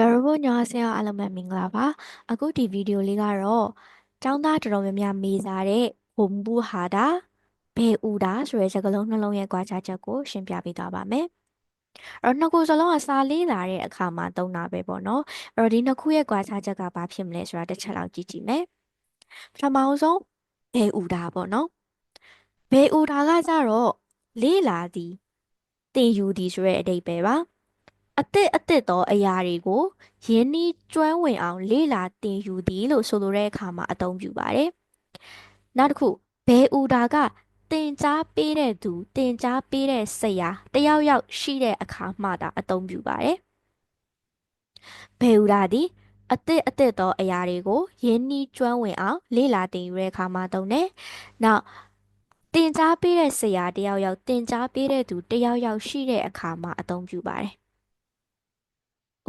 ရော်ရို့ညောဆရာအားလုံးပဲမင်္ဂလာပါအခုဒီဗီဒီယိုလေးကတော့ចောင်းသားတော်တော်များများမေးစားတဲ့ဘုံဘူးဟာတာဘဲဥတာဆိုတဲ့စကားလုံးနှလုံးရဲ့ကြွားချချက်ကိုရှင်းပြပေးသွားပါမယ်အဲ့တော့နှစ်ခုစလုံးကစာလေးလာတဲ့အခါမှာသုံးတာပဲပေါ့နော်အဲ့တော့ဒီနှစ်ခုရဲ့ကြွားချချက်ကဘာဖြစ်မလဲဆိုတာတစ်ချက်လောက်ကြည့်ကြည့်မယ်ပထမဆုံးဘဲဥတာပေါ့နော်ဘဲဥတာကကြတော့လေးလာသည်တင်ယူသည်ဆိုတဲ့အဓိပ္ပာယ်ပါ အသစ်အသစ်သောအရာတွေကိုရင်းနှီးကျွမ်းဝင်အောင် လေ့လာသင်ယူသည်လို့ဆိုလိုတဲ့အခါမှာအသုံးပြုပါတယ်။နောက်တစ်ခုဘယ်ဥတာကသင်ကြားပေးတဲ့သူသင်ကြားပေးတဲ့ဆရာတယောက်ယောက်ရှိတဲ့အခါမှသာအသုံးပြုပါတယ်။ဘယ်ဥတာသည်အသစ်အသစ်သောအရာတွေကိုရင်းနှီးကျွမ်းဝင်အောင် လေ့လာသင်ယူတဲ့အခါမှာသုံးတယ်။နောက်တင်자ပေးတဲ့ဆရာတယောက်ယောက်တင်자ပေးတဲ့သူတယောက်ယောက်ရှိတဲ့အခါမှာအသုံးပြုပါတယ်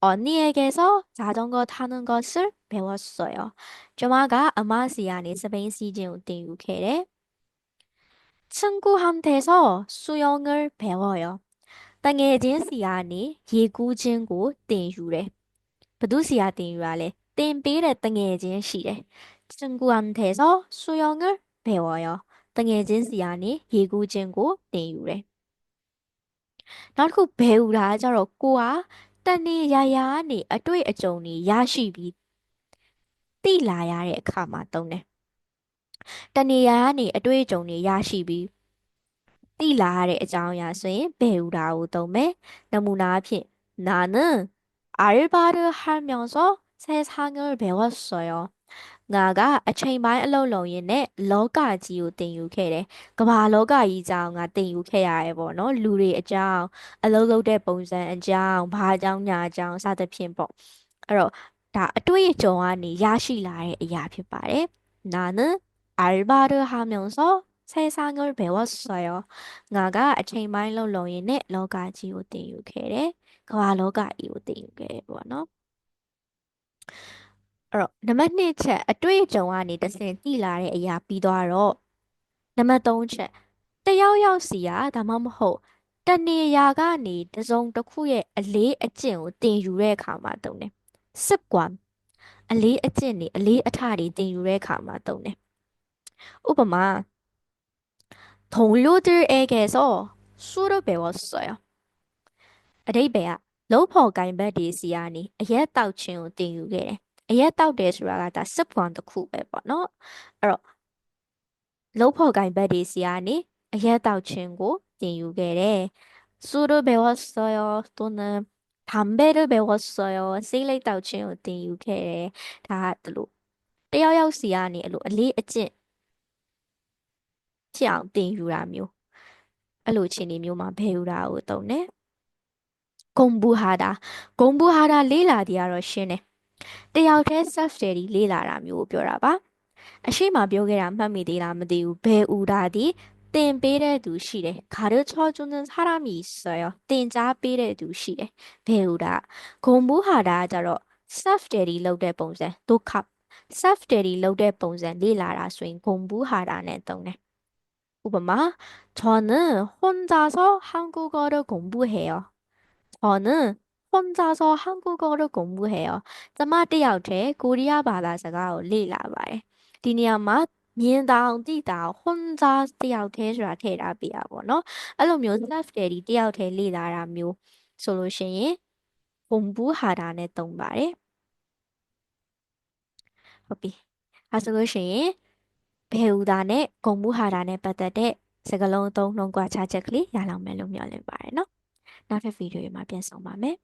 언니에게서 자전거 타는 것을 배웠어요. ကျွန်မကအမစီကနေ 스페인 시즌을 သင်ယူခဲ့တယ်. 친구한테서 수영을 배워요. တငယ်ချင်းစီကနေ 예구ချင်းကို သင်ယူတယ်. ဘသူစီက သင်ယူတာလဲ? သင်ပေးတဲ့တငယ်ချင်းရှိတယ်. 친구한테서 수영을 배워요. တငယ်ချင်းစီကနေ 예구ချင်းကို သင်ယူတယ်. နောက်တစ်ခု 배우라 ကြတော့ကိုက တနေရာရာကနေအတွေ့အကြုံတွေရရှိပြီးသိလာရတဲ့အခါမှာသုံးတယ်။တနေရာကနေအတွေ့အကြုံတွေရရှိပြီးသိလာရတဲ့အကြောင်းအရာဆိုရင်ဘယ်ဥတာကိုသုံးမယ်။နမူနာအဖြစ်나는알바를하면서세상을배웠어요 ငါကအချိန်ပိုင်းအလုပ်လုပ်ရင်းနဲ့လောကကြီးကိုတင်ယူခဲ့တယ်။ကမ္ဘာလောကကြီးကြောင်းငါတင်ယူခဲ့ရတယ်ပေါ့နော်။လူတွေအကြောင်းအလုပ်လုပ်တဲ့ပုံစံအကြောင်းဘာအကြောင်းညာအကြောင်းစသဖြင့်ပေါ့။အဲ့တော့ဒါအတွေ့အကြုံကနေရရှိလာတဲ့အရာဖြစ်ပါတယ်။နာနအာလ်ဘာရဟာမြုံစောဆယ်စာငေါ်ဘယ်ဝဆော်ယောငါကအချိန်ပိုင်းလုံလုံရင်နဲ့လောကကြီးကိုတင်ယူခဲ့တယ်။ကမ္ဘာလောကကြီးကိုတင်ယူခဲ့တယ်ပေါ့နော်။ အဲ့တော့နံပါတ်2ချက်အတွေ့အကြုံကနေတဆင့်သိလာတဲ့အရာပြီးသွားတော့နံပါတ်3ချက်တယောက်ယောက်စီကဒါမှမဟုတ်တနေရာကနေတစုံတစ်ခုရဲ့အလေးအကျင့်ကိုသင်ယူတဲ့အခါမှာတုံးတယ်စစ်ကွမ်အလေးအကျင့်တွေအလေးအထတွေသင်ယူတဲ့အခါမှာတုံးတယ်ဥပမာ동료들에게서술을배웠어요အဓိပ္ပာယ်ကလုံးဖော်ကိုင်ဘက်တွေစီကနေအရက်တောက်ခြင်းကိုသင်ယူခဲ့တယ် အရက်တောက်တယ်ဆိုတာကဒါစစ်ပွန်တစ်ခုပဲပေါ့နော်အဲ့တော့လုံးဖော်ကိုင်ဘက်တွေစီကနေအရက်တောက်ခြင်းကိုသင်ယူခဲ့တယ်술을배웠어요또는담배를배웠어요စိတ်လိတ်တောက်ခြင်းကိုသင်ယူခဲ့တယ်ဒါကဒီလိုတယောက်ယောက်စီကနေအဲ့လိုအလေးအကျင့်ဖြစ်အောင်သင်ယူတာမျိုးအဲ့လိုအခြေအနေမျိုးမှာဘယ်ယူတာကိုတုံးတယ်ဂုံဘူဟာတာဂုံဘူဟာတာလေးလာတီကတော့ရှင်းတယ် တယောက်တည်း self study လေ့လာတာမျိုးကိုပြောတာပါအရှိမပြောခဲ့တာမှတ်မိသေးလားမသိဘူးဘယ်ဦးတာဒီတင်ပေးတဲ့သူရှိတယ်가르쳐주는사람이있어요တင် 자ပေးတဲ့သူရှိတယ်ဘယ်ဦးတာဂုံဘူးဟာတာကြတော့ self study လုပ်တဲ့ပုံစံဒုက္ခ self study လုပ်တဲ့ပုံစံလေ့လာတာဆိုရင်ဂုံဘူးဟာတာနဲ့သုံးတယ်ဥပမာ저는혼자서한국어를공부해요저는 혼자서 한국어를 공부해요. ကျွန်မတယောက်တည်းကိုရီးယားဘာသာစကားကိုလေ့လာပါတယ်။ဒီနေရာမှာမြင်တာအောင်သိတာ 혼자 တယောက်တည်းဆိုတာထည့်ထားပေးရပါတော့။အဲ့လိုမျိုး self study တယောက်တည်းလေ့လာတာမျိုးဆိုလို့ရှိရင်ဘယ်ဥဒါနဲ့ဂုံဘူးဟာတာနဲ့ပတ်သက်တဲ့စကားလုံးအသုံးနှုန်းကွာခြားချက်ကလေးရအောင်မယ်လို့မျှော်လင့်ပါတယ်နော်။နောက်ထပ်ဗီဒီယိုမှာပြန်ဆောင်ပါမယ်။